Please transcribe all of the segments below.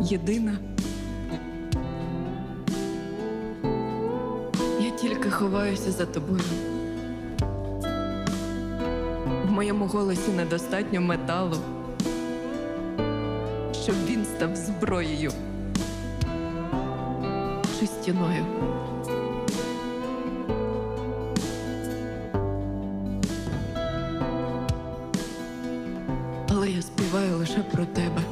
Єдина. Я тільки ховаюся за тобою. В моєму голосі недостатньо металу, щоб він став зброєю чи стіною. Але я співаю лише про тебе.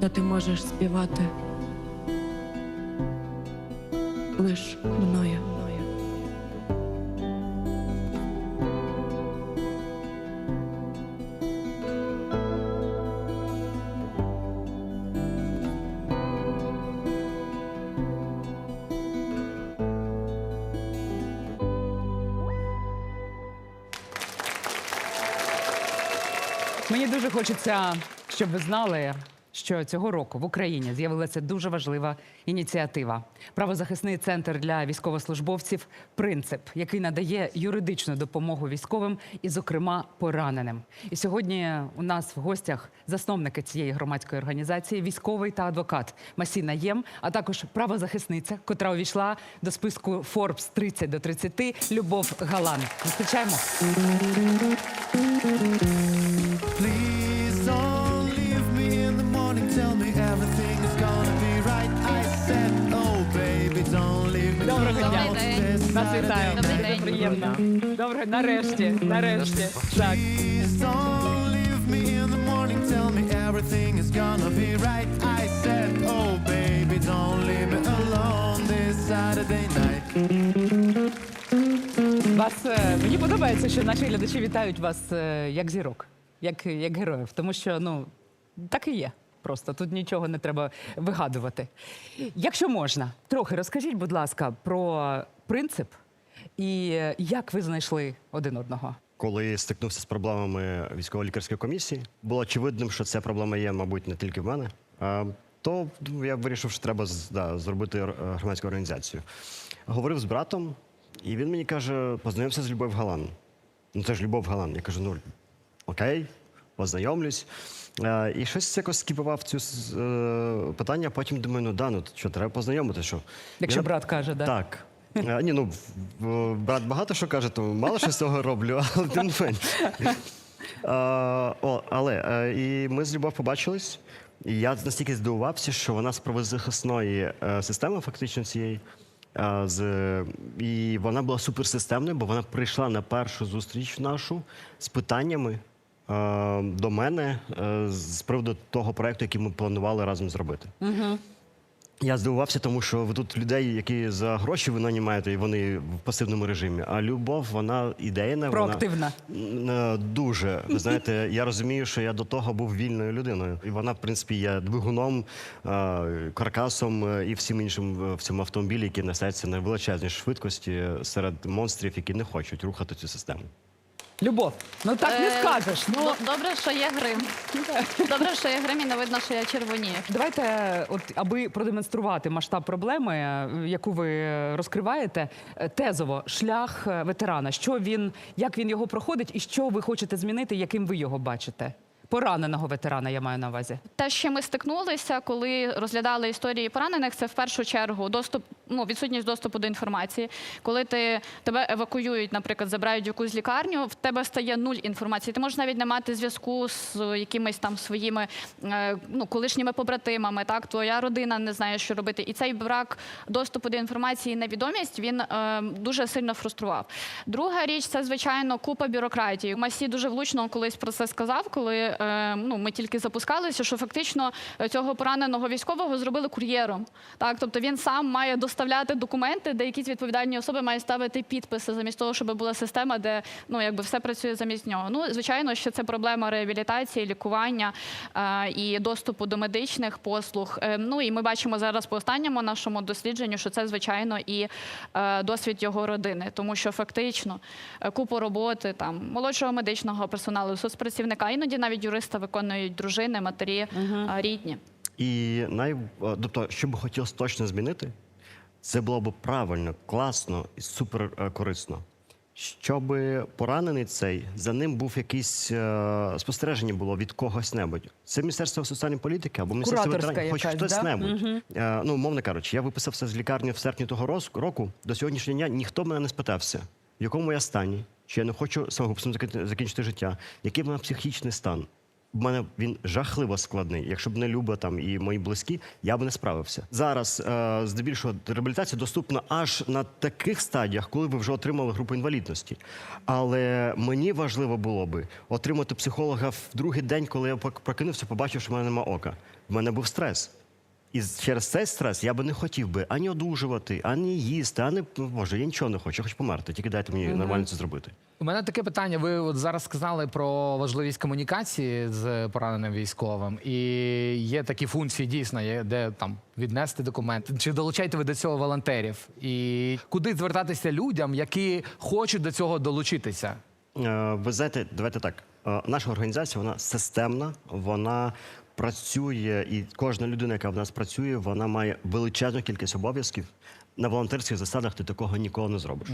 Та ти можеш співати лиш мною. Мені дуже хочеться, щоб ви знали, що цього року в Україні з'явилася дуже важлива ініціатива. Правозахисний центр для військовослужбовців Принцип, який надає юридичну допомогу військовим і, зокрема, пораненим. І сьогодні у нас в гостях засновники цієї громадської організації, військовий та адвокат Масіна Єм, а також правозахисниця, котра увійшла до списку Forbes 30 до 30 Любов Галан. Зустрічаємо. Baby, don't leave me alone this Saturday night. Вас е, мені подобається, що наші глядачі вітають вас е, як зірок, як, як героїв, тому що ну так і є. Просто тут нічого не треба вигадувати. Якщо можна, трохи розкажіть, будь ласка, про принцип і е, як ви знайшли один одного. Коли стикнувся з проблемами військово-лікарської комісії, було очевидним, що ця проблема є, мабуть, не тільки в мене. То я вирішив, що треба да, зробити е, громадську організацію. Говорив з братом, і він мені каже: познайомся з Любов Галан. Ну це ж Любов Галан. Я кажу, ну окей, познайомлюсь. Е, і щось якось скіпував цю е, питання, а потім думаю, ну да, ну що, треба познайомитися. Що? Якщо брат каже, да? так. Е, Ні, ну брат багато що каже, то мало що з цього роблю, але тим не менше. О, але і ми з Любов побачились. І я настільки здивувався, що вона з правозахисної е, системи, фактично цієї. З, і вона була суперсистемною, бо вона прийшла на першу зустріч нашу з питаннями до мене е, з приводу того проекту, який ми планували разом зробити. Я здивувався, тому що ви тут людей, які за гроші ви нанімаєте, і вони в пасивному режимі. А любов, вона ідейна, Проактивна. вона е, дуже. Ви знаєте, я розумію, що я до того був вільною людиною. І вона, в принципі, є двигуном, е, каркасом е, і всім іншим е, в цьому автомобілі, який несеться на величезній швидкості серед монстрів, які не хочуть рухати цю систему. Любов, ну так не Е, скажеш. Ну Д- Добре, що є грим. Добре, що є грим і не видно, що я червонію. Давайте, от аби продемонструвати масштаб проблеми, е, яку ви е, розкриваєте, е, тезово шлях е, ветерана. Що він, як він його проходить, і що ви хочете змінити, яким ви його бачите? Пораненого ветерана я маю на увазі. Те, чим ми стикнулися, коли розглядали історії поранених, це в першу чергу доступ, ну відсутність доступу до інформації. Коли ти тебе евакуюють, наприклад, забирають якусь лікарню, в тебе стає нуль інформації. Ти можеш навіть не мати зв'язку з якимись там своїми е, ну, колишніми побратимами. Так, твоя родина не знає, що робити. І цей брак доступу до інформації і невідомість він е, дуже сильно фрустрував. Друга річ це звичайно купа бюрократії. Масі дуже влучно колись про це сказав, коли е, ну ми тільки запускалися, що фактично цього пораненого військового зробили кур'єром. Так, тобто він сам має доставляти документи, де якісь відповідальні особи мають ставити підписи замість того, щоб була система, де ну якби все працює замість нього. Ну звичайно, що це проблема реабілітації, лікування е, і доступу до медичних послуг. Е, ну і ми бачимо зараз по останньому нашому дослідженню, що це звичайно і е, досвід його родини, тому що фактично е, купу роботи там молодшого медичного персоналу, соцпрацівника, іноді навіть юриста виконують дружини, матері, е, рідні. І най... тобто, що би хотілося точно змінити, Це було б правильно, класно і супер е, корисно. Щоб поранений цей, за ним був якийсь е, спостереження було від когось небудь. Це Міністерство соціальної політики або Міністерство ветеранів, хоч хтось да? небудь. Е, ну, мовно кажучи, я виписався з лікарні в серпні того року. До сьогоднішнього дня ніхто мене не спитався, в якому я стані, чи я не хочу самогубством закінчити життя, який в мене психічний стан. В мене він жахливо складний. Якщо б не Люба там і мої близькі, я б не справився. Зараз е, здебільшого реабілітація доступна аж на таких стадіях, коли ви вже отримали групу інвалідності. Але мені важливо було би отримати психолога в другий день, коли я прокинувся, побачив, що в мене нема ока. В мене був стрес. І через цей стрес я би не хотів би ані одужувати, ані їсти, ані ну, боже, я нічого не хочу, я хочу померти. Тільки дайте мені нормально це зробити. У мене таке питання. Ви от зараз сказали про важливість комунікації з пораненим військовим, і є такі функції дійсно, є, де там віднести документ. Чи долучаєте ви до цього волонтерів? І куди звертатися людям, які хочуть до цього долучитися? Е, Ви знаєте, давайте так. Е, Наша організація вона системна, вона працює, і кожна людина, яка в нас працює, вона має величезну кількість обов'язків. На волонтерських засадах ти такого ніколи не зробиш.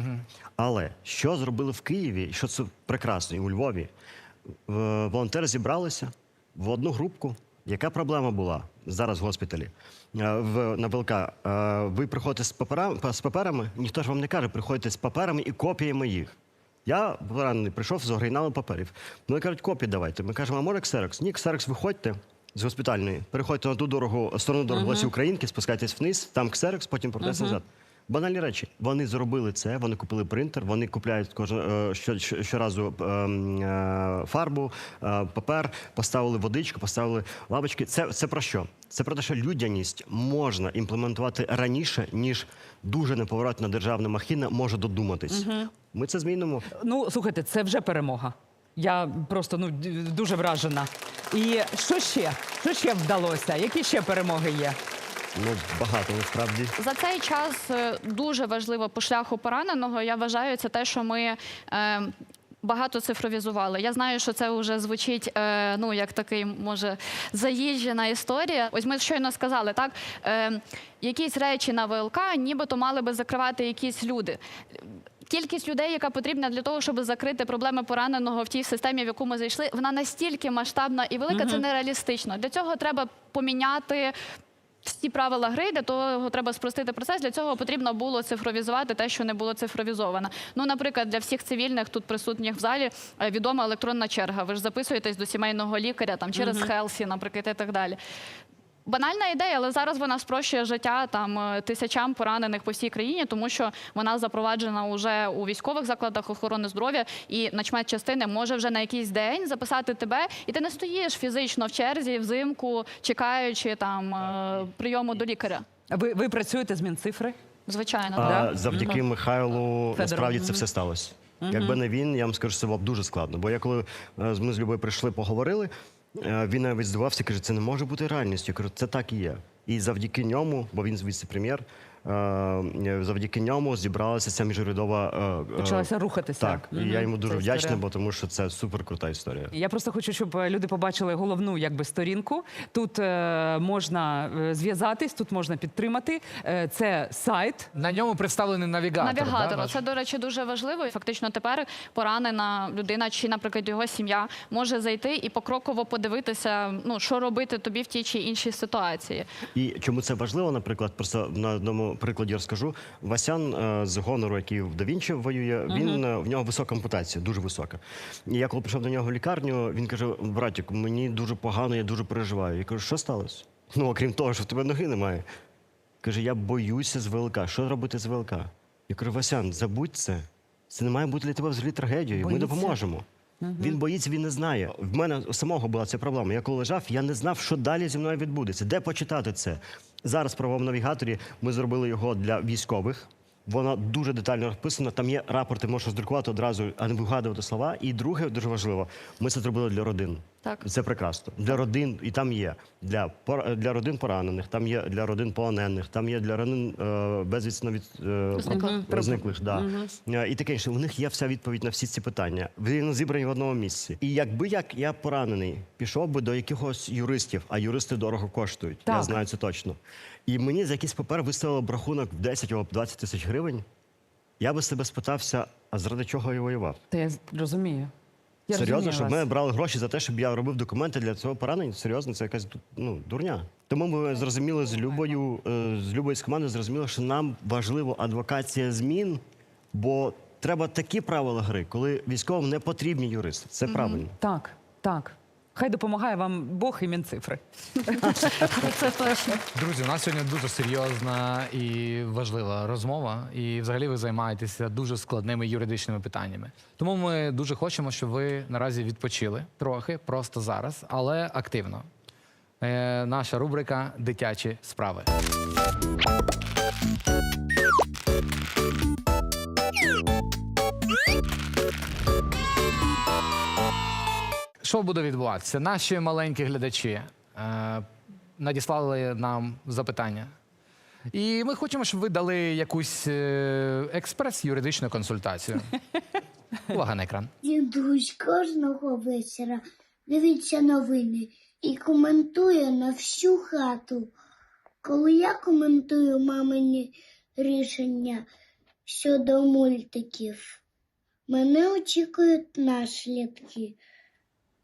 Але що зробили в Києві, і що це прекрасно, і у Львові, волонтери зібралися в одну групку. Яка проблема була зараз в госпіталі? Е, В, на ВЛК. Е, Ви приходите з паперами, з паперами, ніхто ж вам не каже, приходите з паперами і копіями їх. Я поранений, прийшов з оригіналом паперів. Вони кажуть, копії давайте. Ми кажемо, а може ксерокс? Ні, ксерокс, виходьте з госпітальної, переходьте на ту дорогу, сторону дорогу Лесі Українки, спускайтесь вниз, там ксерокс, потім повертайтеся назад. Банальні речі. Вони зробили це, вони купили принтер, вони купляють кожен е, що, що- щоразу ем, е, фарбу, е, папер, поставили водичку, поставили лавочки. Це, це про що? Це про те, що людяність можна імплементувати раніше, ніж дуже неповоротна державна махіна може додуматись. Ми це змінимо. Ну, слухайте, це вже перемога. Я просто ну дуже вражена. І що ще? Що ще вдалося? Які ще перемоги є? Ну багато насправді. За цей час е, дуже важливо по шляху пораненого. Я вважаю, це те, що ми. Е, Багато цифровізували. Я знаю, що це вже звучить е, ну як такий, може, заїжджена історія. Ось ми щойно сказали, так е, якісь речі на ВЛК, нібито мали би закривати якісь люди. Кількість людей, яка потрібна для того, щоб закрити проблеми пораненого в тій системі, в яку ми зайшли, вона настільки масштабна і велика, це нереалістично. Для цього треба поміняти. Всі правила гри для того треба спростити процес. Для цього потрібно було цифровізувати те, що не було цифровізовано. Ну, наприклад, для всіх цивільних тут присутніх в залі е, відома електронна черга. Ви ж записуєтесь до сімейного лікаря там через Хелсі, наприклад, і так далі. Банальна ідея, але зараз вона спрощує життя там е, тисячам поранених по всій країні, тому що вона запроваджена уже у військових закладах охорони здоров'я, і начмет частини може вже на якийсь день записати тебе, і ти не стоїш фізично в черзі взимку, чекаючи там е, прийому до лікаря. Ви, ви працюєте з Мінцифри? Звичайно, А, Да? завдяки Михайлу Федору. насправді це все сталося. Якби не він, я вам скажу, що це було б дуже складно. Бо я коли е, з- ми з Любою прийшли, поговорили, він навіть здивався, каже, це не може бути реальністю. Я кажу, це так і є. І завдяки ньому, бо він віце-прем'єр, е, е, завдяки ньому зібралася ця міжурядова. е, е, Почалася рухатися. Так, і я йому дуже вдячний, бо тому що це супер крута історія. Я просто хочу, щоб е, люди побачили головну якби сторінку. Тут е, можна е, зв'язатись, тут можна підтримати. Е, це сайт. На ньому представлений навігатор. Навігатор. да. Це, до речі, дуже важливо. І Фактично тепер поранена людина чи, наприклад, його сім'я може зайти і покроково подивитися, ну що робити тобі в тій чи іншій ситуації. І чому це важливо, наприклад, просто на одному прикладі розкажу. Васян е, з гонору, який в Давінчі воює, він е, в нього висока ампутація, дуже висока. І я коли прийшов до нього в лікарню, він каже: братіку, мені дуже погано, я дуже переживаю. Я кажу, що сталося? Ну, окрім того, що в тебе ноги немає. Каже, я боюся з ВЛК. Що робити з ВЛК? Я кажу, Васян, забудь це. Це не має бути для тебе взагалі трагедією. Ми Боїться? допоможемо. Він боїться, він не знає. В мене самого була ця проблема. Я коли лежав, я не знав, що далі зі мною відбудеться. Де почитати це? Зараз в правовому навігаторі ми зробили його для військових. Вона дуже детально розписана. Там є рапорти, можеш роздрукувати одразу, а не вигадувати слова. І друге, дуже важливо, ми це зробили для родин. Так. Це прекрасно. Для родин, і там є для, для родин поранених, там є для родин полонених, там є для родин е, безвісно від е, Зниклих. зниклих. Да. Е, І таке інше. У них є вся відповідь на всі ці питання. Вони зібрані в одному місці. І якби як я поранений, пішов би до якихось юристів, а юристи дорого коштують. Я знаю це точно. І мені за якийсь папер виставили б рахунок в 10 або 20 тисяч гривень. Я би себе спитався, а заради чого я воював? Та я розумію. Я Серйозно, розумію щоб вас. мене брали гроші за те, щоб я робив документи для цього поранення? Серйозно, це якась ну, дурня. Тому ми зрозуміли з Любою, е, з Любою з команди зрозуміли, що нам важливо адвокація змін, бо треба такі правила гри, коли військовим не потрібні юристи. Це правильно. Так, так. Хай допомагає вам Бог і Мінцифри. Це точно. Друзі, у нас сьогодні дуже серйозна і важлива розмова. І взагалі ви займаєтеся дуже складними юридичними питаннями. Тому ми дуже хочемо, щоб ви наразі відпочили трохи, просто зараз, але активно. Е, наша рубрика Дитячі справи. Що буде відбуватися? Наші маленькі глядачі е, надіслали нам запитання. І ми хочемо, щоб ви дали якусь е, експрес-юридичну консультацію. Увага на екран. Дідусь кожного вечора дивиться новини і коментує на всю хату. Коли я коментую мамині рішення щодо мультиків, мене очікують наслідки.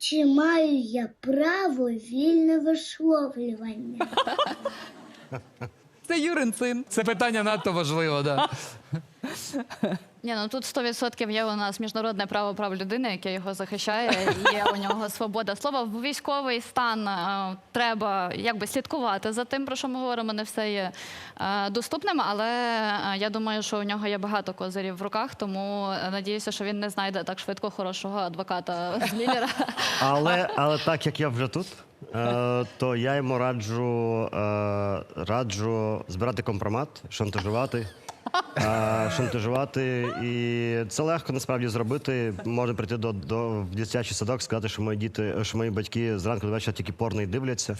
Чи маю я право вільне висловлювання? Це Юрин син. Це питання надто важливо, да. Ні, ну тут 100% є у нас міжнародне право прав людини, яке його захищає. Є у нього свобода слова. В військовий стан е, треба якби слідкувати за тим, про що ми говоримо. Не все є е, доступним, але е, я думаю, що у нього є багато козирів в руках, тому е, надіюся, що він не знайде так швидко хорошого адвоката з лідера. Але, але так як я вже тут, е, то я йому раджу, е, раджу збирати компромат, шантажувати. Е, шантажувати, і це легко насправді зробити. Можна прийти до, до в дитячий садок, сказати, що мої діти, що мої батьки зранку до вечора тільки порно і дивляться.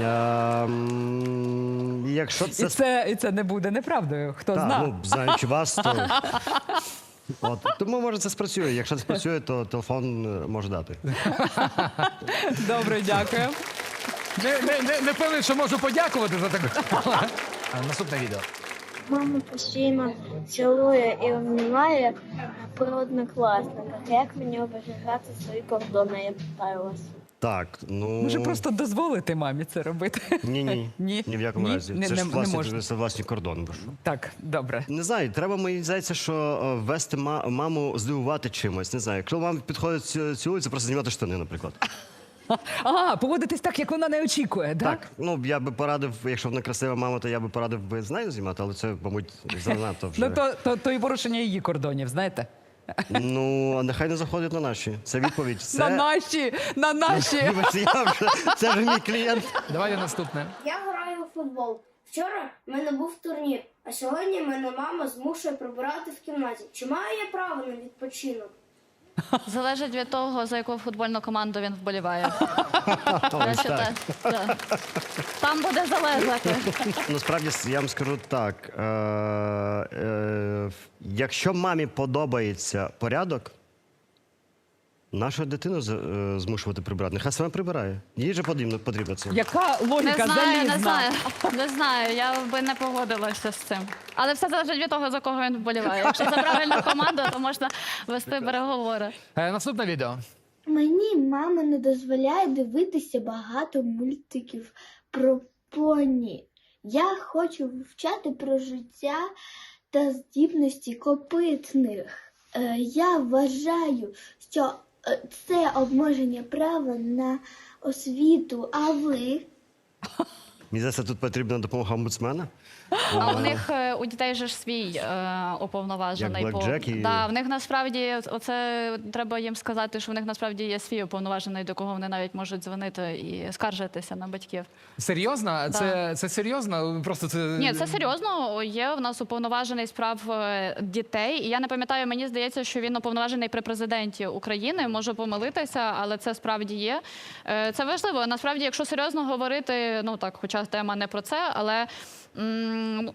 Е, м, якщо це І це, і це не буде неправдою. Хто так, зна? ну, знаючи вас, то. От. Тому може це спрацює. Якщо це спрацює, то телефон е, може дати. Добре, дякую. Не, не, не, не певний, що можу подякувати за таке. Наступне відео. Мама постійно цілує і обнімає про однокласника. Як мені оберігати свої кордони, я питаю вас. Так, ну Може просто дозволити мамі це робити? ні, ні, Ні? ні в якому Ні? разі. Не- це не- ж не власні, можна. це власні кордони. бо що. Так, добре. Не знаю, треба мені здається, що е, ввести ма- маму здивувати чимось. Не знаю. Якщо мама підходить ці- цілує, просто знімати штани, наприклад. А, поводитись так, як вона не очікує, так? Так, ну я би порадив, якщо вона красива мама, то я би порадив би з нею знімати, але це, мабуть, занадто вже. Ну то, то, то і порушення її кордонів, знаєте? Ну, а нехай не заходить на наші. Це відповідь. Це... На наші, на наші. Вибачте, я вже... Це вже мій клієнт. Давайте наступне. Я граю у футбол. Вчора в мене був турнір, а сьогодні мене мама змушує прибирати в кімнаті. Чи маю я право на відпочинок? Залежить від того, за яку футбольну команду він вболіває. Так. Там буде залежати. Насправді я вам скажу так: е, е, якщо мамі подобається порядок, нашу дитину з- е, змушувати прибирати, нехай сама прибирає. Їй же потрібно, потрібно це. Яка Не знаю, залізна? не знаю. Не знаю, я би не погодилася з цим. Але все залежить від того, за кого він вболіває. Якщо за правильну команду, то можна вести переговори. Е, Наступне відео. Мені мама не дозволяє дивитися багато мультиків про поні. Я хочу вивчати про життя та здібності копитних. Е, я вважаю, що це обмеження права на освіту, а ви? Мені здається, тут потрібна допомога омбудсмена. А у них е, у дітей же ж свій е, уповноважений Як Blackjack і- да, в них насправді оце треба їм сказати, що в них насправді є свій уповноважений, до кого вони навіть можуть дзвонити і скаржитися на батьків. Серйозно? Це, це серйозно? Просто це Ні, це серйозно. Є в нас уповноважений з прав е, дітей. І я не пам'ятаю, мені здається, що він уповноважений при президенті України. Можу помилитися, але це справді є. Е, Це важливо. Насправді, якщо серйозно говорити, ну так, хоча тема не про це, але.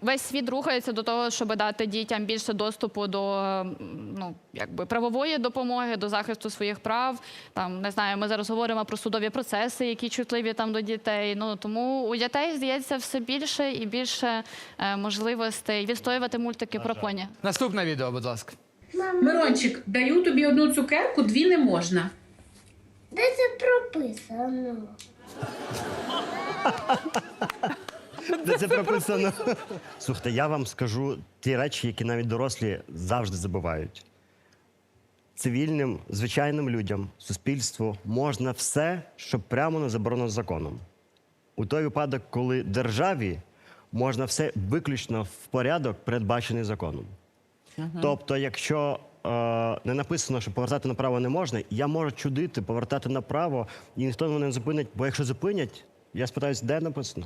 Весь світ рухається до того, щоб дати дітям більше доступу до ну, якби правової допомоги, до захисту своїх прав. Там не знаю, ми зараз говоримо про судові процеси, які чутливі там до дітей. Ну тому у дітей здається все більше і більше е, можливостей відстоювати мультики про поні. Наступне відео, будь ласка. Мирончик, даю тобі одну цукерку, дві не можна. Де це прописано? Де це прописано? Слухайте, я вам скажу ті речі, які навіть дорослі завжди забувають. Цивільним, звичайним людям, суспільству можна все, що прямо не заборонено законом. У той випадок, коли державі можна все виключно в порядок, передбачений законом. Тобто, якщо е, не написано, що повертати направо не можна, я можу чудити, повертати направо, і ніхто мене не зупинить. Бо якщо зупинять, я спитаюсь, де написано.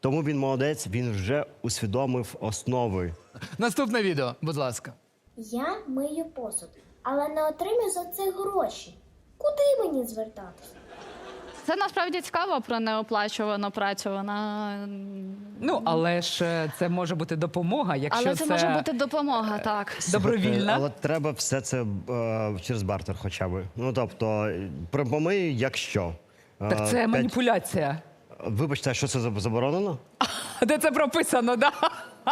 Тому він молодець, він вже усвідомив основи. Наступне відео, будь ласка. Я мию посуд, але не отримую за це гроші. Куди мені звертатися? Це насправді цікаво про неоплачувану працю. Вона Ну, але ж е, це може бути допомога, якщо але це, може бути допомога, так. добровільна. Але треба все це е, через бартер хоча б. Ну тобто, е, при- якщо. Е, Так це п'ять- маніпуляція. Вибачте, а що це заборонено? Де це прописано, да?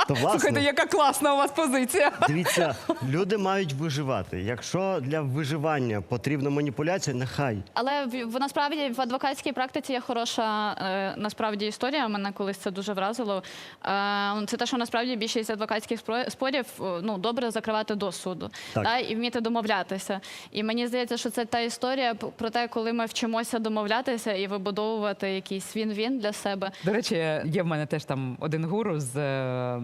То, власне. Слухайте, яка класна у вас позиція. Дивіться, люди мають виживати. Якщо для виживання потрібна маніпуляція, нехай. Але в, в насправді в адвокатській практиці є хороша е, насправді історія. Мене колись це дуже вразило. Е, це те, що насправді більшість адвокатських спро- спорів е, ну добре закривати до суду Так. та, і вміти домовлятися. І мені здається, що це та історія п- про те, коли ми вчимося домовлятися і вибудовувати якийсь він-він для себе. До речі, є в мене теж там один гуру з е,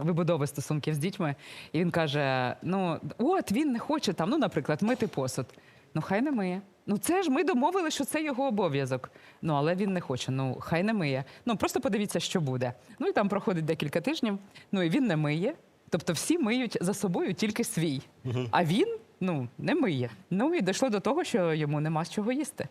вибудови стосунків з дітьми, і він каже: ну, от він не хоче там, ну, наприклад, мити посуд. Ну, хай не миє. Ну, це ж ми домовили, що це його обов'язок. Ну, але він не хоче. Ну, хай не миє. Ну, просто подивіться, що буде. Ну і там проходить декілька тижнів. Ну і він не миє. Тобто всі миють за собою тільки свій. А він ну не миє. Ну і дійшло до того, що йому нема з чого їсти.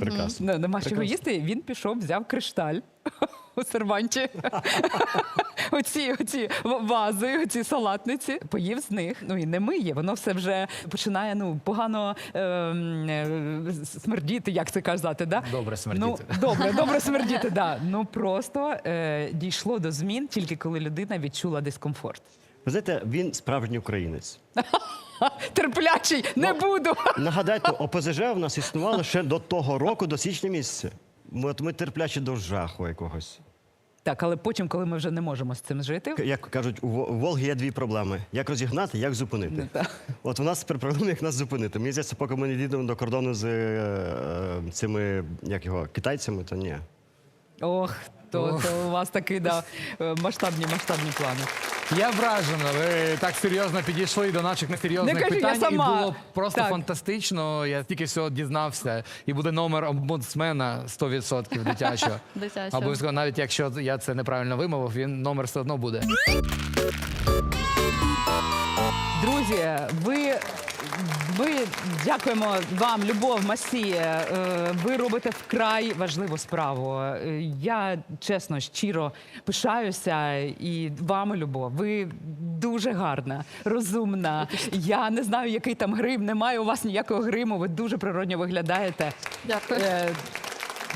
Прекрасно. Ну, нема чого їсти. Він пішов, взяв кришталь у серванті. оці, оці вази, оці салатниці, поїв з них. Ну і не миє. Воно все вже починає ну погано е, м, е, смердіти, як це казати. Да? Добре смердіти. Ну, добре, добре смердіти. Да. Ну просто е, дійшло до змін тільки коли людина відчула дискомфорт. Ви знаєте, він справжній українець. Терплячий, не буду. Нагадайте, ОПЗЖ у нас існувало ще до того року, до січня місяця. Ми, от ми терплячі до жаху якогось. Так, але потім, коли ми вже не можемо з цим жити, Як кажуть, у Волги є дві проблеми: як розігнати, як зупинити. Ну, так. От у нас тепер проблема, як нас зупинити. Мені здається, поки ми не дійдемо до кордону з е, е, цими як його, китайцями, то ні. ох, то, то у вас такі да, е, масштабні масштабні плани. Я вражена. Ви так серйозно підійшли до наших несерйозних Не кажу, я питань. сама. І було просто Так. фантастично. Я тільки всього дізнався. І буде номер омбудсмена 100% дитячого. Дитячого. Обов'язково, навіть якщо я це неправильно вимовив, він номер все одно буде. Друзі, ви. Ми дякуємо вам, Любов Масі. Е, Ви робите вкрай важливу справу. Я чесно, щиро пишаюся і вами, Любов. Ви дуже гарна, розумна. Я не знаю, який там грим. Немає у вас ніякого гриму. Ви дуже природньо виглядаєте. Дякую. Е,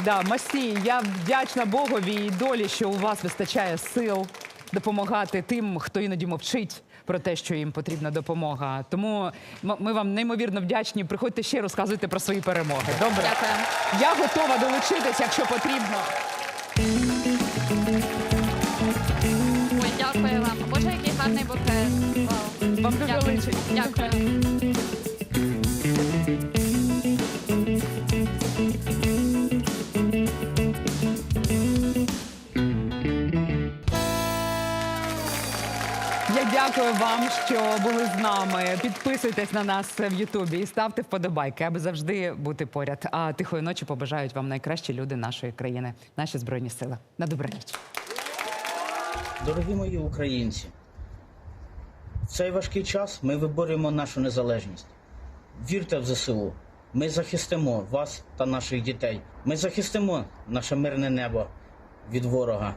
Да, Масі, я вдячна Богові і долі, що у вас вистачає сил допомагати тим, хто іноді мовчить про те, що їм потрібна допомога. Тому ми вам неймовірно вдячні. Приходьте ще розказуйте про свої перемоги. Добре? Дякую. Я готова долучитись, якщо потрібно. Ой, дякую вам. Боже, який гарний букет. Вау. Вам дуже личить. Дякую. Дякую вам, що були з нами. Підписуйтесь на нас в Ютубі і ставте вподобайки, аби завжди бути поряд. А тихої ночі побажають вам найкращі люди нашої країни, наші збройні сили. На добраніч. Дорогі мої українці, в цей важкий час ми виборюємо нашу незалежність. Вірте в ЗСУ. Ми захистимо вас та наших дітей. Ми захистимо наше мирне небо від ворога.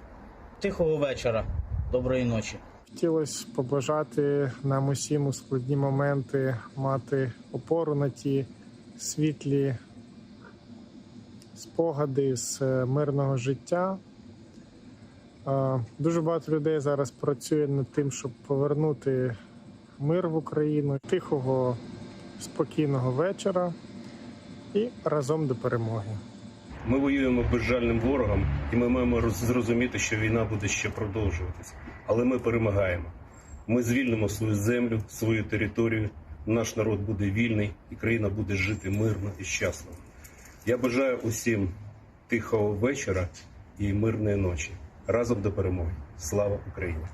Тихого вечора, доброї ночі. Хотілося побажати нам усім у складні моменти мати опору на ті світлі спогади з е, мирного життя. Дуже багато людей зараз працює над тим, щоб повернути мир в Україну, тихого, спокійного вечора і разом до перемоги. Ми воюємо безжальним ворогом, і ми маємо зрозуміти, що війна буде ще продовжуватися. Але ми перемагаємо. Ми звільнимо свою землю, свою територію. Наш народ буде вільний, і країна буде жити мирно і щасно. Я бажаю усім тихого вечора і мирної ночі. Разом до перемоги. Слава Україні!